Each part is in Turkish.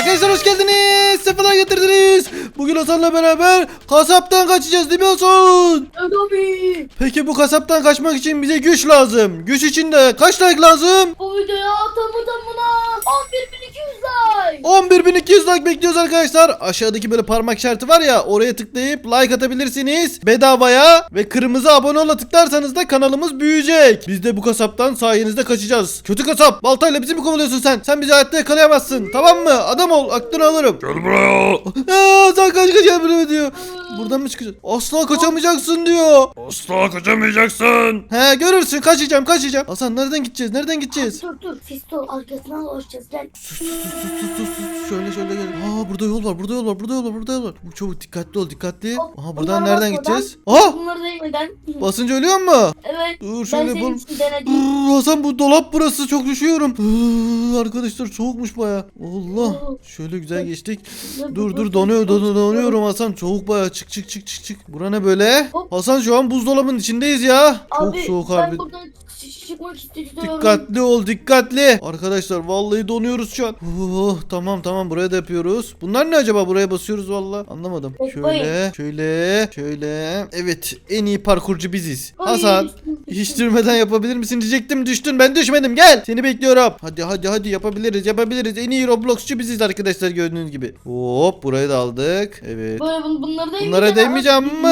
Arkadaşlar hoş geldiniz. Sefalar getirdiniz. Bugün Hasan'la beraber kasaptan kaçacağız değil mi Hasan? Tabii. Peki bu kasaptan kaçmak için bize güç lazım. Güç için de kaç like lazım? Bu videoya tamı tamına 11.200 like. 11.200 like bekliyoruz arkadaşlar. Aşağıdaki böyle parmak işareti var ya oraya tıklayıp like atabilirsiniz. Bedavaya ve kırmızı abone ol'a tıklarsanız da kanalımız büyüyecek. Biz de bu kasaptan sayenizde kaçacağız. Kötü kasap baltayla bizi mi kovalıyorsun sen? Sen bizi hayatta yakalayamazsın tamam mı? Adam ol aklını alırım. Gel buraya. Aa, sen kaç kaç buraya diyor. Buradan mı çıkacağız? Asla kaçamayacaksın diyor. Asla kaçamayacaksın. He görürsün kaçacağım kaçacağım. Hasan nereden gideceğiz? Nereden gideceğiz? Dur dur Fisto arkasından dolaşacağız gel. Sus sus sus sus sus sus. Şöyle şöyle gel. Aa burada yol var burada yol var burada yol var burada yol var. Bu çabuk dikkatli ol dikkatli. Aha bunlara buradan nereden basmadan- gideceğiz? Aa Bunları değmeden. basınca ölüyor mu? Evet. Dur Ben şöyle senin bul. için denedim. Aa, Hasan bu dolap burası çok düşüyorum. Arkadaşlar soğukmuş baya. Allah. Şöyle güzel geçtik. Dur dur donuyor don- donuyorum Hasan. Soğuk baya çık çık çık çık çık. Bura ne böyle? Hop. Hasan şu an buzdolabının içindeyiz ya. Çok Abi, soğuk ben abi. buradan çıkmak istiyorum. Dikkatli ol dikkatli. Arkadaşlar vallahi donuyoruz şu an. Oh, tamam tamam buraya da yapıyoruz. Bunlar ne acaba buraya basıyoruz vallahi anlamadım. Şöyle şöyle şöyle. Evet en iyi parkurcu biziz. Ay, Hasan hiç durmadan yapabilir misin diyecektim düştün ben düşmedim gel. Seni bekliyorum. Hadi hadi hadi yapabiliriz yapabiliriz. En iyi Robloxçu biziz arkadaşlar gördüğünüz gibi. Hop burayı da aldık. Evet. Böyle bun, bunları değmeyeceğim. Bunlara değmeyeceğim mi?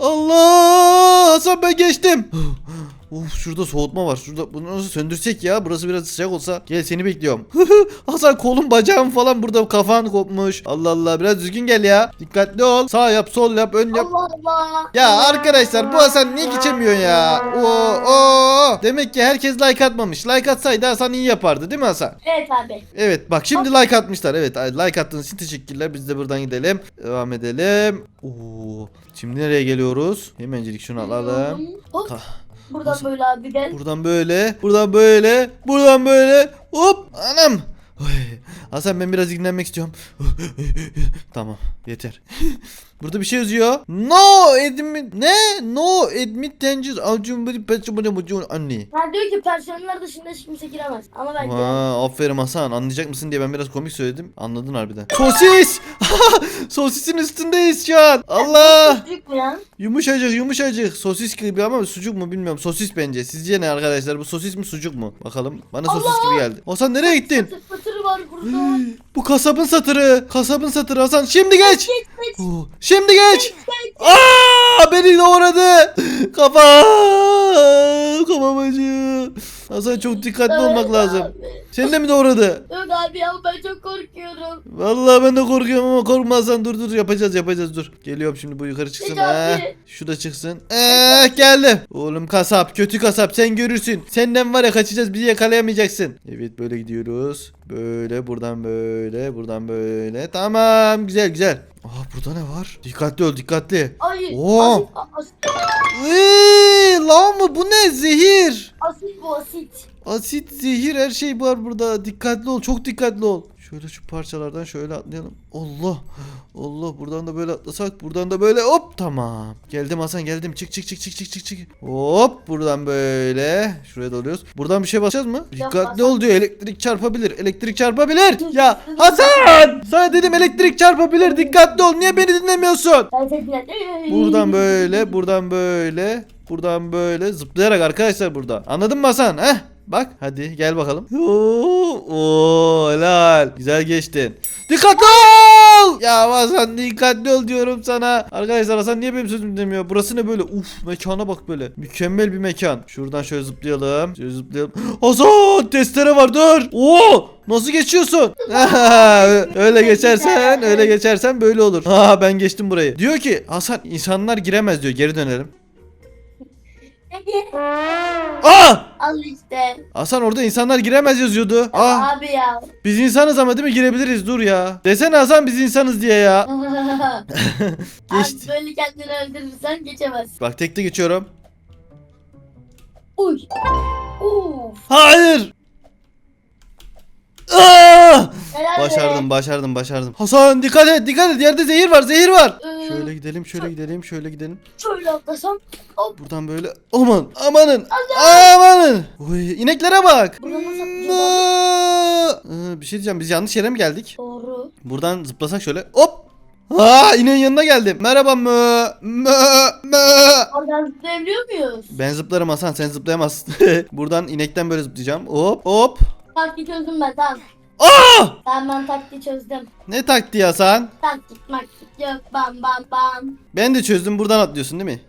Allah! Hasan ben geçtim. Uf şurada soğutma var. Şurada bunu nasıl söndürsek ya? Burası biraz sıcak olsa. Gel seni bekliyorum. Hasan kolun bacağım falan burada kafan kopmuş. Allah Allah biraz düzgün gel ya. Dikkatli ol. Sağ yap, sol yap, ön yap. Allah Allah. Ya arkadaşlar bu Hasan niye geçemiyor ya? Oo, oo. Demek ki herkes like atmamış. Like atsaydı Hasan iyi yapardı değil mi Hasan? Evet abi. Evet bak şimdi like atmışlar. Evet like attığınız için teşekkürler. Biz de buradan gidelim. Devam edelim. Oo. Şimdi nereye geliyoruz? Hemencilik şunu alalım. Hop. Buradan Nasıl? böyle abi gel. Buradan böyle, buradan böyle, buradan böyle. Hop anam. Oy. Hasan ben biraz dinlenmek istiyorum. tamam yeter. Burada bir şey yazıyor. No admit ne? No admit dangers. Avcum bir peçumune bucun anne. Ha diyor ki personeller dışında hiç kimse giremez. Ama ben. Ha, aferin Hasan anlayacak mısın diye ben biraz komik söyledim. Anladın harbiden. Sosis! Sosisin üstündeyiz şu an. Allah! Çocuk mu ya? Yumuşacık yumuşacık. Sosis gibi ama sucuk mu bilmiyorum. Sosis bence. Sizce ne arkadaşlar? Bu sosis mi sucuk mu? Bakalım. Bana sosis Allah! gibi geldi. Hasan nereye gittin? Patır patır var burada. Bu kasabın satırı. Kasabın satırı Hasan. Şimdi geç. Geç geç. Oo, Şimdi geç. Aa, beni doğradı. Kafa. Kafam acıyor. Hasan çok dikkatli olmak lazım. abi. Seni de mi doğradı? Yok abi ya ben çok korkuyorum. Vallahi ben de korkuyorum ama korkmazsan dur dur yapacağız yapacağız dur. Geliyorum şimdi bu yukarı çıksın. Geç abi. He. Şu da çıksın. Eee geldim. Oğlum kasap kötü kasap sen görürsün. Senden var ya kaçacağız bizi yakalayamayacaksın. Evet böyle gidiyoruz. Böyle buradan böyle buradan böyle. Tamam güzel güzel. Aa burada ne var? Dikkatli ol dikkatli. Ay Oo. asit, asit, Iiii lan mı bu ne zehir? asit bu asit. Asit, zehir her şey var burada. Dikkatli ol, çok dikkatli ol. Şöyle şu parçalardan şöyle atlayalım. Allah. Allah buradan da böyle atlasak, buradan da böyle hop tamam. Geldim Hasan geldim. Çık çık çık çık çık çık çık. Hop buradan böyle şuraya doluyoruz. Buradan bir şey basacağız mı? Dikkatli Hasan. ol diyor. Elektrik çarpabilir. Elektrik çarpabilir. Ya Hasan! Sana dedim elektrik çarpabilir. Dikkatli ol. Niye beni dinlemiyorsun? Buradan böyle, buradan böyle, buradan böyle zıplayarak arkadaşlar burada. Anladın mı Hasan? Heh. Bak hadi gel bakalım. Oo, helal. Güzel geçtin. Dikkatli ol! Ya Hasan dikkatli ol diyorum sana. Arkadaşlar Hasan niye benim sözümü dinlemiyor? Burası ne böyle? Uf mekana bak böyle. Mükemmel bir mekan. Şuradan şöyle zıplayalım. Şöyle zıplayalım. Hasan testere var dur. Oo! Nasıl geçiyorsun? öyle geçersen, öyle geçersen böyle olur. Ha ben geçtim burayı. Diyor ki Hasan insanlar giremez diyor. Geri dönelim. Aa! Al işte. Hasan orada insanlar giremez yazıyordu. Aa, Abi ya. biz insanız ama değil mi girebiliriz dur ya. Desene Hasan biz insanız diye ya. Abi Geçti. böyle kendini öldürürsen geçemez. Bak tekte geçiyorum. Uy. Uf. Hayır. Aa! Helal be. Başardım başardım başardım. Hasan dikkat et dikkat et yerde zehir var zehir var. Ee, Şöyle gidelim şöyle gidelim şöyle gidelim. Şöyle atlasam. Hop. Buradan böyle aman amanın amanın. Oy ineklere bak. Aa! Bir şey diyeceğim biz yanlış yere mi geldik? Oo. Buradan zıplasak şöyle. Hop. Aa ineğin yanına geldim. Merhaba mı? Mö mö. Oradan zıplayabiliyor muyuz? Ben zıplarım Hasan sen zıplayamazsın. Buradan inekten böyle zıplayacağım. Hop hop. Taktiği çözdüm ben tamam. Aa! Tamam ben taktiği çözdüm. Ne taktiği Hasan? Taktik maktik yok bam bam bam. Ben de çözdüm buradan atlıyorsun değil mi?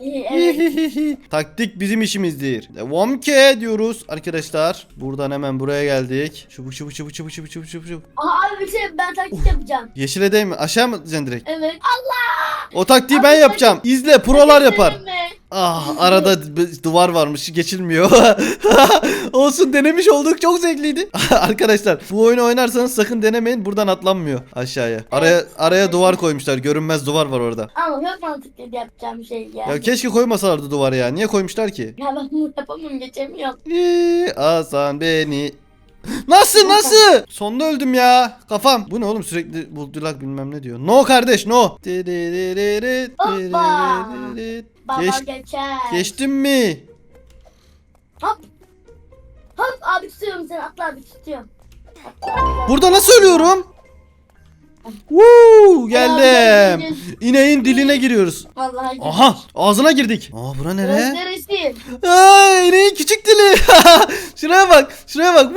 İyi evet. Taktik bizim işimizdir. Devam ki diyoruz arkadaşlar. Buradan hemen buraya geldik. Çubuk çubuk çubuk çubuk çubuk çubuk çubuk çubuk. Aha abi bir şey ben taktik yapacağım. Yeşile değil mi? Aşağı mı atlayacaksın direkt? Evet. Allah. O taktiği ben yapacağım. İzle prolar yapar. Deneme. Ah arada b- duvar varmış geçilmiyor. Olsun denemiş olduk çok zevkliydi. Arkadaşlar bu oyunu oynarsanız sakın denemeyin buradan atlanmıyor aşağıya. Araya araya duvar koymuşlar görünmez duvar var orada. Ama çok mantıklı yapacağım şey ya. Ya keşke koymasalardı duvarı ya. Niye koymuşlar ki? Ya ben bunu yapamam geçemiyorum. Ee, Hasan beni. Nasıl nasıl? Sonda öldüm ya. Kafam. Bu ne oğlum sürekli buldular bilmem ne diyor. No kardeş no. Baba Geç- geçer. Geçtim mi? Hop. Hop abi tutuyorum seni atla abi tutuyorum. Burada nasıl ölüyorum? Woo, geldim. Geldim. İneğin diline giriyoruz. Vallahi. Aha ağzına girdik. Aa bura nere? Neresi? Ay ineğin küçük dili. şuraya bak. Şuraya bak.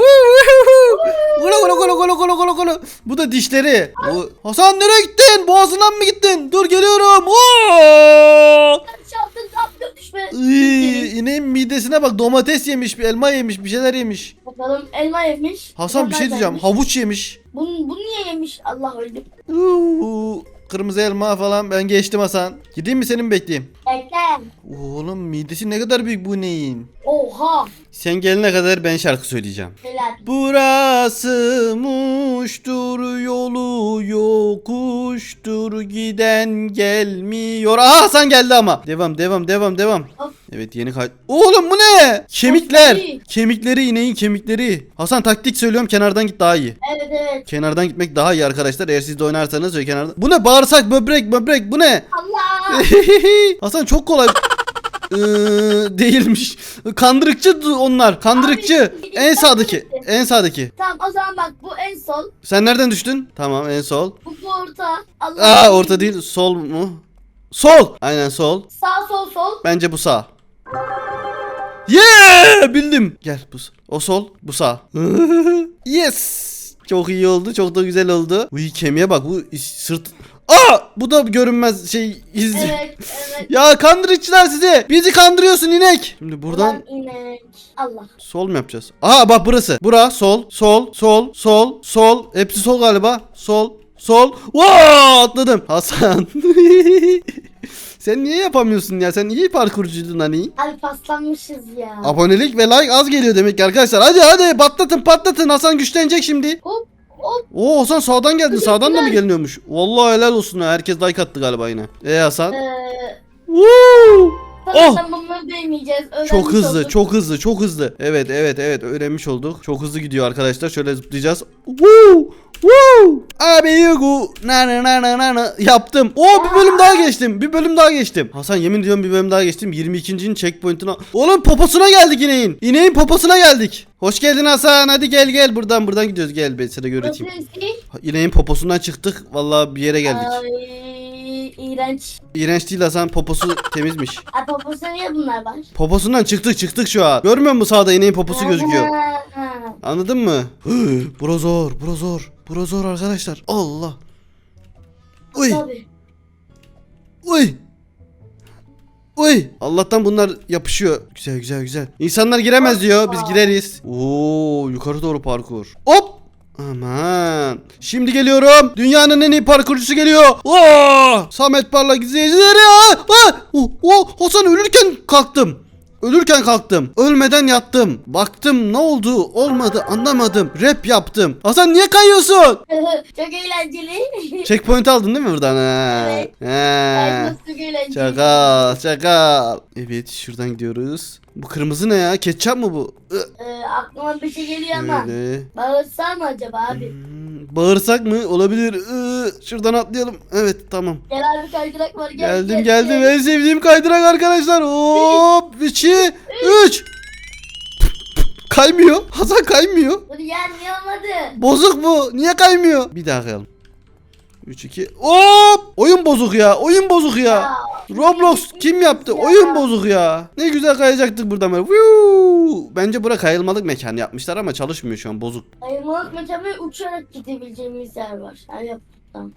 Golo golo golo golo golo golo golo. Bu da dişleri. O- Hasan nereye gittin? Boğazından mı gittin? Dur geliyorum. Oo! Şaltın kaptır düşme. Iy, ineğin midesine bak domates yemiş, bir elma yemiş, bir şeyler yemiş. Bakalım elma yemiş. Hasan bir şey diyeceğim. Havuç yemiş. Bunu, bunu niye yemiş? Allah öldüm. Uuu, Kırmızı elma falan ben geçtim Hasan. Gideyim mi senin bekleyeyim? Bekle. Oğlum midesi ne kadar büyük bu neyin? Oha. Sen gelene kadar ben şarkı söyleyeceğim. Helal. Burası muştur yolu yokuştur giden gelmiyor. Aha Hasan geldi ama. Devam devam devam devam. Evet yeni kay... Oğlum bu ne? Kemikler. Kemikleri. Kemikleri ineğin kemikleri. Hasan taktik söylüyorum kenardan git daha iyi. Evet evet. Kenardan gitmek daha iyi arkadaşlar. Eğer siz de oynarsanız ve kenardan. Bu ne? Bağırsak, böbrek, böbrek. Bu ne? Allah. Hasan çok kolay. Ee, değilmiş. Kandırıkçı onlar. Kandırıkçı. Abi, En sağdaki. En sağdaki. tamam o zaman bak bu en sol. Sen nereden düştün? Tamam en sol. Bu bu orta. Allah. Aa orta değil. Sol mu? Sol. Aynen sol. Sağ sol sol. Bence bu sağ. Yeah! Bildim. Gel bu. O sol, bu sağ. yes! Çok iyi oldu. Çok da güzel oldu. Uy kemiğe bak. Bu sırt. Aa! Bu da görünmez şey iz. Evet evet. Ya kandırıcılar sizi. Bizi kandırıyorsun inek. Şimdi buradan Ulan inek. Allah. sol mu yapacağız? Aha bak burası. Bura sol, sol, sol, sol, sol. Hepsi sol galiba. Sol, sol. Wow! Atladım. Hasan. Sen niye yapamıyorsun ya? Sen iyi parkurcuydun hani. Abi paslanmışız ya. Abonelik ve like az geliyor demek ki arkadaşlar. Hadi hadi patlatın patlatın. Hasan güçlenecek şimdi. Hop. Oo Hasan sağdan geldin. Sağdan da mı geliniyormuş? Vallahi helal olsun ha. Herkes like attı galiba yine. E Hasan? Ee, Woo! Sanırsam bunları değmeyeceğiz. Öğrenmiş Çok hızlı, olduk. çok hızlı, çok hızlı. Evet, evet, evet. Öğrenmiş olduk. Çok hızlı gidiyor arkadaşlar. Şöyle zıplayacağız. Woo! Woo! Abi yugu. Na na na na na na. Yaptım. Oo bir bölüm daha geçtim. Bir bölüm daha geçtim. Hasan yemin ediyorum bir bölüm daha geçtim. 22.'nin checkpoint'ına. Oğlum poposuna geldik ineğin. İneğin poposuna geldik. Hoş geldin Hasan. Hadi gel gel. Buradan buradan gidiyoruz. Gel ben sana göğreteyim. Burası İneğin poposundan çıktık. Vallahi bir yere geldik. Ay, iğrenç. İğrenç değil Hasan. Poposu temizmiş. Ay poposu niye bunlar var? Poposundan çıktık çıktık şu an. Görmüyor musun sağda ineğin poposu gözüküyor. Ha. Anladın mı? bura zor, bura zor. Bura zor arkadaşlar. Allah. Uy, Tabii. uy. Uy. Allah'tan bunlar yapışıyor. Güzel, güzel, güzel. İnsanlar giremez diyor. Biz gireriz. Oo, yukarı doğru parkur. Hop. Aman. Şimdi geliyorum. Dünyanın en iyi parkurcusu geliyor. Oo! Samet Parlak izleyicileri. Aa! Aa! Oh, oh, Hasan ölürken kalktım. Ölürken kalktım. Ölmeden yattım. Baktım ne oldu? Olmadı anlamadım. Rap yaptım. Hasan niye kayıyorsun? çok eğlenceli. Checkpoint aldın değil mi buradan? Ha. Evet. Ha. Çok eğlenceli. Çakal, çakal. Evet, şuradan gidiyoruz. Bu kırmızı ne ya? Ketçap mı bu? Ee, aklıma bir şey geliyor ama. Öyle. Bağırsan mı acaba abi? Hmm, Bağırsak mı? Olabilir. Ih, Şuradan atlayalım. Evet, tamam. Gel abi kaydırak var gel. Geldim, gel, geldim. gel. En sevdiğim kaydırak arkadaşlar. Hop, 2 3 Kaymıyor. Hasan kaymıyor. Bunu yenmiyor olmadı. Bozuk bu. Niye kaymıyor? Bir daha kayalım. 3 2 Hop! Oyun bozuk ya. Oyun bozuk ya. Ya. Roblox kim yaptı? Ya. Oyun bozuk ya. Ne güzel kayacaktık buradan böyle. Vuu! Bence bura kayılmalık mekan yapmışlar ama çalışmıyor şu an bozuk. Ayırmalık mekanı ve uçarak gidebileceğimiz yer var. Yani yok.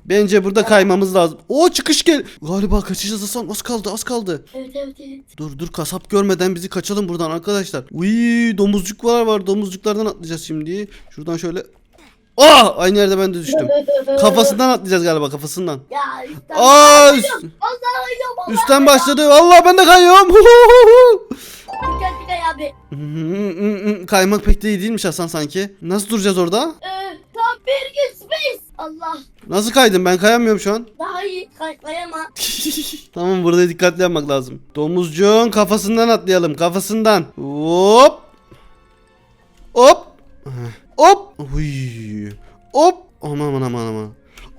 Bence burada kaymamız lazım. O çıkış gel. Galiba kaçacağız Hasan. Az kaldı az kaldı. Evet evet evet. Dur dur kasap görmeden bizi kaçalım buradan arkadaşlar. Uy domuzcuklar var. Domuzcuklardan atlayacağız şimdi. Şuradan şöyle. Ah! Aynı yerde ben de düştüm. Kafasından atlayacağız galiba kafasından. Ya üstten. Aa! üst- üstten başladı. Allah ben de kayıyorum. Abi. Kaymak pek de iyi değilmiş Hasan sanki. Nasıl duracağız orada? Ee, tam bir gün space. Allah. Nasıl kaydım ben kayamıyorum şu an. Daha iyi kayma. tamam burada dikkatli yapmak lazım. Domuzcuğun kafasından atlayalım kafasından. Hop. Hop. Hop. Uy. Hop. Aman aman aman aman.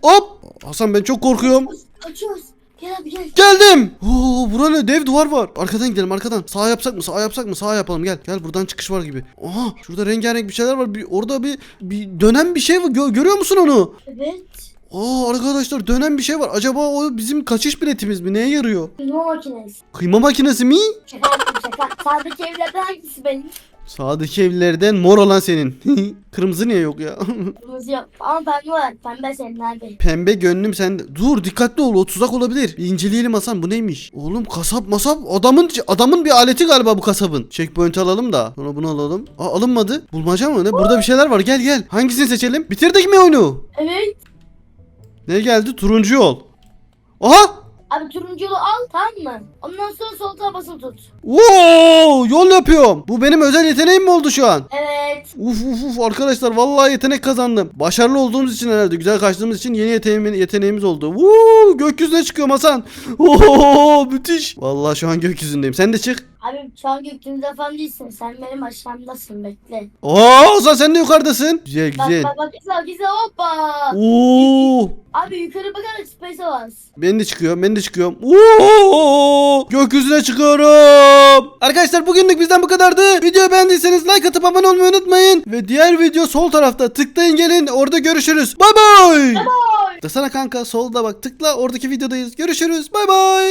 Hop. Hasan ben çok korkuyorum. Kaçıyoruz. Gel abi gel. Geldim. Oo bura ne? Dev duvar var. Arkadan gidelim arkadan. Sağ yapsak mı? Sağ yapsak mı? Sağ yapalım. Gel. Gel buradan çıkış var gibi. Aha şurada rengarenk bir şeyler var. Bir, orada bir bir dönen bir şey var. Gö- görüyor musun onu? Evet. Aa arkadaşlar dönen bir şey var. Acaba o bizim kaçış biletimiz mi? Neye yarıyor? Kıyma makinesi. Kıyma makinesi mi? Şaka yaptım şaka. Sağdaki evlerden hangisi benim? Sağdaki evlerden mor olan senin. Kırmızı niye yok ya? Kırmızı yok. Ama pembe var. Pembe senin abi. Pembe gönlüm sende. Dur dikkatli ol o tuzak olabilir. Bir inceleyelim Hasan bu neymiş? Oğlum kasap masap adamın adamın bir aleti galiba bu kasabın. Checkpoint alalım da. Sonra bunu alalım. Aa alınmadı. Bulmaca mı ne? Burada bir şeyler var gel gel. Hangisini seçelim? Bitirdik mi oyunu? Evet. Ne geldi? Turuncu yol. Aha! Abi turuncu yolu al tamam mı? Ondan sonra sol tarafa basılı tut. Oo, yol yapıyorum. Bu benim özel yeteneğim mi oldu şu an? Evet. Uf uf uf arkadaşlar vallahi yetenek kazandım. Başarılı olduğumuz için herhalde güzel kaçtığımız için yeni yeteneğimiz, yeteneğimiz oldu. Woo, gökyüzüne çıkıyorum Hasan. Oo, müthiş. Vallahi şu an gökyüzündeyim. Sen de çık. Abi şu an gökyüzünde falan değilsin. Sen benim aşağımdasın bekle. Oo, Hasan sen de yukarıdasın. Güzel Bak güzel. bak bak güzel güzel hoppa. Oo, Abi yukarı bakarak space'e bas. ben de çıkıyorum ben de çıkıyorum. Oo, gökyüzüne çıkıyorum. Arkadaşlar bugünlük bizden bu kadardı. Videoyu beğendiyseniz like atıp abone olmayı unutmayın. Ve diğer video sol tarafta tıklayın gelin orada görüşürüz. Bay bay. Oy. Tıklasana kanka solda bak tıkla oradaki videodayız. Görüşürüz. Bay bay.